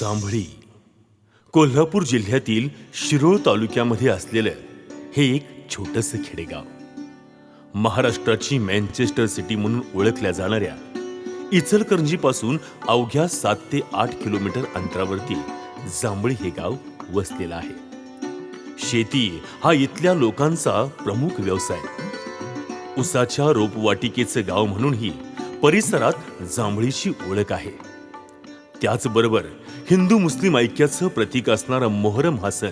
जांभळी कोल्हापूर जिल्ह्यातील शिरोळ तालुक्यामध्ये असलेलं हे एक छोटस खेडेगाव. महाराष्ट्राची मँचेस्टर सिटी म्हणून ओळखल्या जाणाऱ्या इचलकरंजीपासून अवघ्या सात ते आठ किलोमीटर अंतरावरती जांभळी हे गाव वसलेलं आहे. शेती हा इथल्या लोकांचा प्रमुख व्यवसाय. उसाच्या रोपवाटिकेचं गाव म्हणूनही परिसरात जांभळीची ओळख आहे. त्याचबरोबर हिंदू मुस्लिम ऐक्याचं प्रतीक असणारा मोहरम हा सण.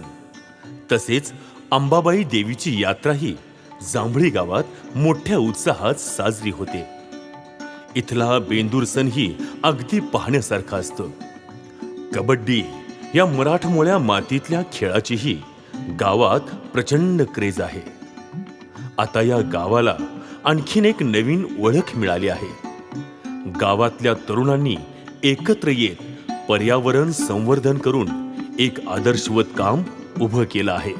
तसेच अंबाबाई देवीची यात्राही जांभळी गावात मोठ्या उत्साहात साजरी होते. इथला बेंदूर सणही अगदी पाहण्यासारखा असतो. कबड्डी या मराठमोळ्या मातीतल्या खेळाचीही गावात प्रचंड क्रेज आहे. आता या गावाला आणखीन एक नवीन ओळख मिळाली आहे. गावातल्या तरुणांनी एकत्र येत पर्यावरण संवर्धन करून एक आदर्शवत काम उभं केलं आहे.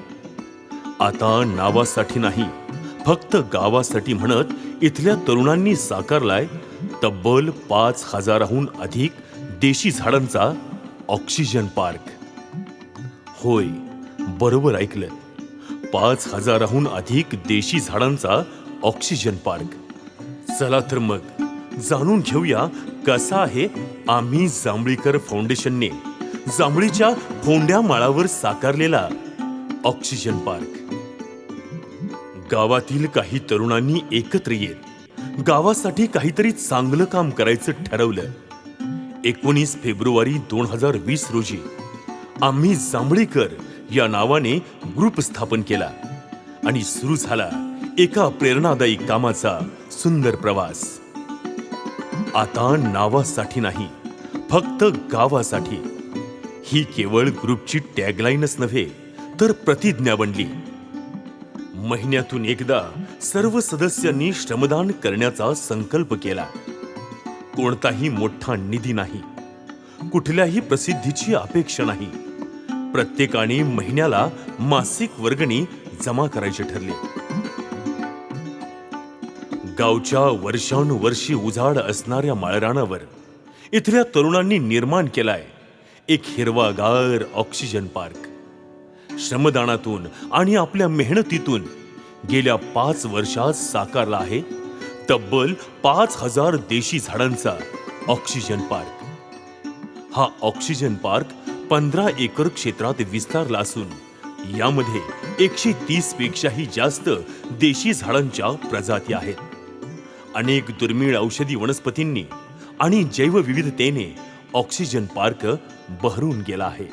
आता नावासाठी नाही फक्त गावासाठी म्हणत इथल्या तरुणांनी साकारलाय तब्बल पाच हजाराहून अधिक देशी झाडांचा ऑक्सिजन पार्क. होय बरोबर ऐकलं. पाच हजाराहून अधिक देशी झाडांचा ऑक्सिजन पार्क. चला तर मग जाणून घेऊया कसा आहे आम्ही जांभळीकर फाउंडेशनने जांभळीच्या फोंड्या माळावर साकारलेला ऑक्सिजन पार्क. गावातील काही तरुणांनी एकत्र येत गावासाठी काहीतरी चांगलं काम करायचं ठरवलं. एकोणीस फेब्रुवारी दोन हजार वीस रोजी आम्ही जांभळीकर या नावाने ग्रुप स्थापन केला आणि सुरू झाला एका प्रेरणादायी कामाचा सुंदर प्रवास. आता नावासाठी नाही फक्त गावासाठी. ही केवळ ग्रुपची टॅगलाईनच नव्हे तर प्रतिज्ञा बनली. महिन्यातून एकदा सर्व सदस्यांनी श्रमदान करण्याचा संकल्प केला. कोणताही मोठा निधी नाही कुठल्याही प्रसिद्धीची अपेक्षा नाही. प्रत्येकाने महिन्याला मासिक वर्गणी जमा करायचे ठरले. गावच्या वर्षानुवर्षी उजाड असणाऱ्या माळरानावर इथल्या तरुणांनी निर्माण केलाय एक हिरवागार ऑक्सिजन पार्क श्रमदानातून आणि आपल्या मेहनतीतून गेल्या पाच वर्षात साकारला आहे तब्बल पाच हजार देशी झाडांचा ऑक्सिजन पार्क हा ऑक्सिजन पार्क पंधरा एकर क्षेत्रात विस्तारला असून यामध्ये एकशे तीस पेक्षाही जास्त देशी झाडांच्या प्रजाती आहेत. अनेक दुर्मिळ औषधी वनस्पतींनी आणि जैवविविधतेने ऑक्सिजन पार्क बहरून गेला आहे.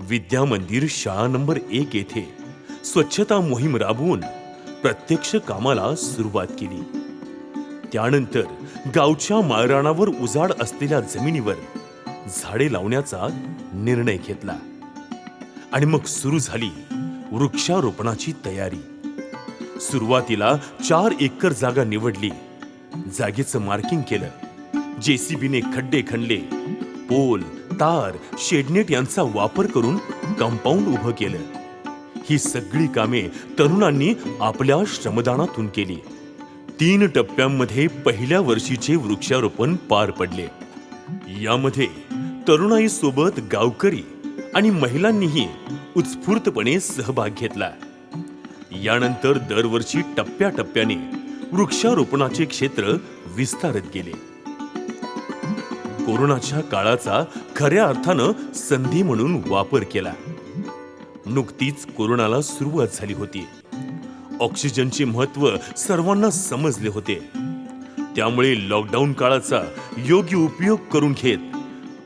विद्या मंदिर शाळा नंबर एक येथे स्वच्छता मोहीम राबवून प्रत्यक्ष कामाला सुरुवात केली. त्यानंतर गावच्या माळरानावर उजाड असलेल्या जमिनीवर झाडे लावण्याचा निर्णय घेतला आणि मग सुरू झाली वृक्षारोपणाची तयारी. सुरुवातीला चार एकर जागा निवडली. जागेचं मार्किंग केलं. जेसीबीने खड्डे खणले. पोल तार शेडनेट यांचा वापर करून कंपाऊंड उभं केलं. ही सगळी कामे तरुणांनी आपल्या श्रमदानातून केली. तीन टप्प्यांमध्ये पहिल्या वर्षीचे वृक्षारोपण पार पडले. यामध्ये तरुणाई सोबत गावकरी आणि महिलांनीही उत्स्फूर्तपणे सहभाग घेतला. यानंतर दरवर्षी टप्प्याटप्प्याने वृक्षारोपणाचे क्षेत्र विस्तारत गेले. कोरोनाच्या काळाचा खऱ्या अर्थानं संधी म्हणून वापर केला. नुकतीच कोरोनाला सुरुवात झाली होती. ऑक्सिजनचे महत्त्व सर्वांना समजले होते. त्यामुळे लॉकडाऊन काळाचा योग्य उपयोग करून घेत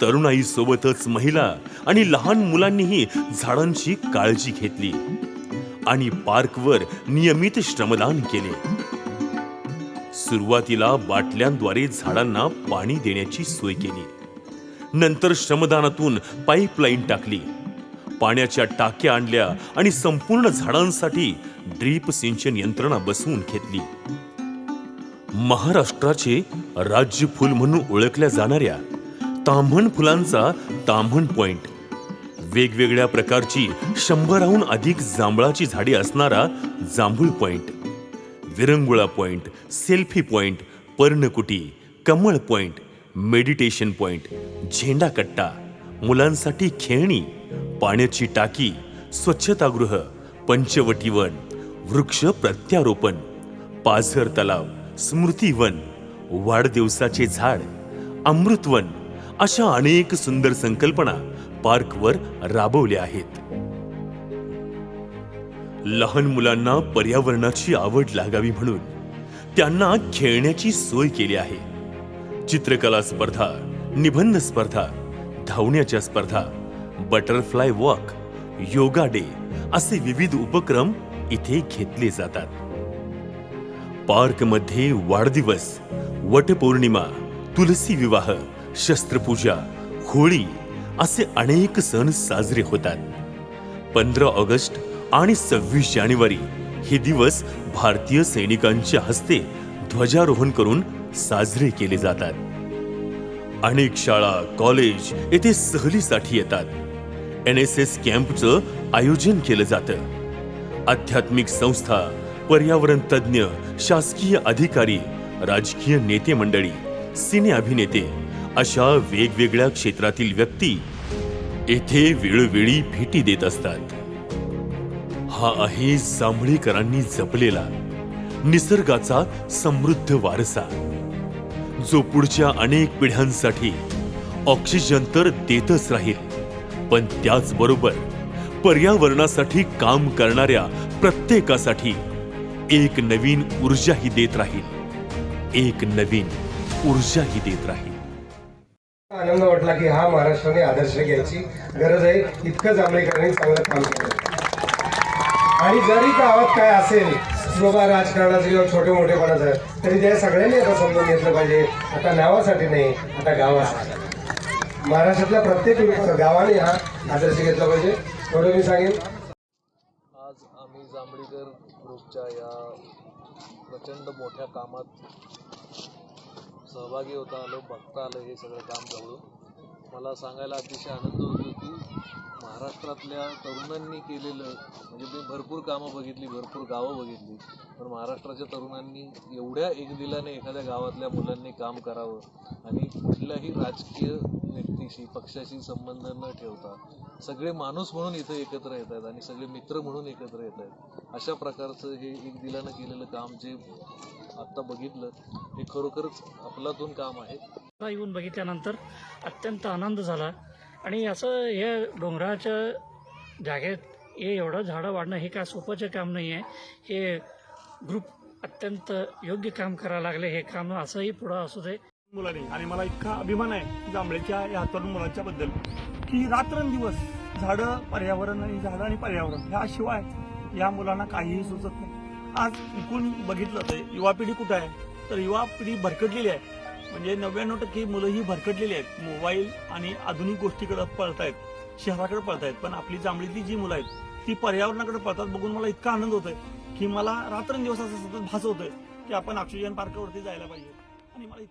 तरुणाई सोबतच महिला आणि लहान मुलांनीही झाडांची काळजी घेतली. आणि पार्कवर नियमित श्रमदान केले. सुरुवातीला बाटल्यांद्वारे झाडांना पाणी देण्याची सोय केली. नंतर श्रमदानातून पाईपलाईन टाकली. पाण्याच्या टाक्या आणल्या आणि संपूर्ण झाडांसाठी ड्रीप सिंचन यंत्रणा बसवून घेतली. महाराष्ट्राचे राज्य फुल म्हणून ओळखल्या जाणाऱ्या ताम्हण फुलांचा ताम्हण पॉइंट वेगवेगळ्या प्रकारची शंभराहून अधिक जांभळाची झाडे असणारा जांभूळ पॉइंट विरंगुळा पॉइंट सेल्फी पॉइंट पर्णकुटी कमळ पॉइंट मेडिटेशन पॉइंट झेंडा कट्टा मुलांसाठी खेळणी पाण्याची टाकी स्वच्छतागृह पंचवटीवन वृक्ष प्रत्यारोपण पाझर तलाव स्मृतीवन वाढदिवसाचे झाड अमृतवन अशा अनेक सुंदर संकल्पना पार्कवर राबवल्या आहेत. लहान मुलांना पर्यावरणाची आवड लागावी म्हणून त्यांना खेळण्याची सोय केली आहे. चित्रकला स्पर्धा निबंध स्पर्धा धावण्याच्या स्पर्धा बटरफ्लाय वॉक योगा डे असे विविध उपक्रम इथे घेतले जातात. पार्कमध्ये वाढदिवस वटपौर्णिमा तुलसी विवाह शस्त्रपूजा होळी असे अनेक सण साजरे होतात. पंधरा ऑगस्ट आणि सव्वीस जानेवारी हे दिवस भारतीय सैनिकांच्या हस्ते ध्वजारोहण करून साजरे केले जातात. अनेक शाळा कॉलेज येथे सहलीसाठी येतात. एन एस एस कॅम्पचं आयोजन केलं जातं. आध्यात्मिक संस्था पर्यावरण तज्ज्ञ शासकीय अधिकारी राजकीय नेते मंडळी सिने अभिनेते अशा वेगवेगळ्या क्षेत्रातील व्यक्ती येथे वेळोवेळी भेटी देत असतात. हा आहे जांभळीकरांनी जपलेला निसर्गाचा समृद्ध वारसा जो पुढच्या अनेक पिढ्यांसाठी ऑक्सिजन तर देतच राहील पण त्याचबरोबर पर्यावरणासाठी काम करणाऱ्या प्रत्येकासाठी एक नवीन ऊर्जाही देत राहील. एक नवीन ऊर्जाही देत राहील. आनंद वाटला की हा महाराष्ट्राने आदर्श घ्यायची गरज आहे. इतकं जांभळेकरांनी चांगलं काम केलं. आणि जरी गावात काय असेल बाबा राजकारणाचं किंवा छोटे मोठेपणाचं तरी त्या सगळ्यांनी आता समजून घेतलं पाहिजे. आता नावासाठी नाही आता गावासाठी. महाराष्ट्रातल्या प्रत्येक गावाने हा आदर्श घेतला पाहिजे. एवढं मी सांगेन. आज आम्ही जांभळीकर ग्रुपच्या या प्रचंड मोठ्या कामात सहभागी होता आलो बघता आलं हे सगळं काम जवळून. मला सांगायला अतिशय आनंद होतो. महाराष्ट्रातल्या तरुणांनी केलेलं म्हणजे मी भरपूर कामं बघितली भरपूर गावं बघितली पण महाराष्ट्राच्या तरुणांनी एवढ्या एकदिलाने एखाद्या गावातल्या मुलांनी काम करावं आणि कुठल्याही राजकीय व्यक्तीशी पक्षाशी संबंध न ठेवता सगळे माणूस म्हणून इथं एकत्र येत आहेत आणि सगळे मित्र म्हणून एकत्र येत आहेत अशा प्रकारचं हे एक दिलानं केलेलं काम जे आत्ता बघितलं हे खरोखरच अफलातून काम आहे. येऊन बघितल्यानंतर अत्यंत आनंद झाला. आणि असं हे डोंगराच्या जागेत हे एवढं झाडं वाढणं हे काय सोपंचं काम नाही आहे हे ग्रुप अत्यंत योग्य काम करायला लागले हे काम असंही पुढं असू दे. मुलांनी आणि मला इतका अभिमान आहे जांभळेच्या या तरुण मुलांच्या बद्दल की रात्रंदिवस झाडं पर्यावरण आणि झाडं आणि पर्यावरण ह्याशिवाय या मुलांना काहीही सुचत नाही. आज इकून बघितलं तर युवा पिढी कुठं आहे? तर युवा पिढी भरकटलेली आहे. म्हणजे नव्याण्णव टक्के मुलं ही भरकटलेली आहेत. मोबाईल आणि आधुनिक गोष्टीकडे पळतायत. शहराकडे पळतायत. पण आपली जांभळीतली जी मुलं आहेत ती पर्यावरणाकडे पळतात. बघून मला इतका आनंद होतोय की मला रात्रंदिवस असं सतत भास होतोय की आपण ऑक्सिजन पार्कवरती जायला पाहिजे. आणि मला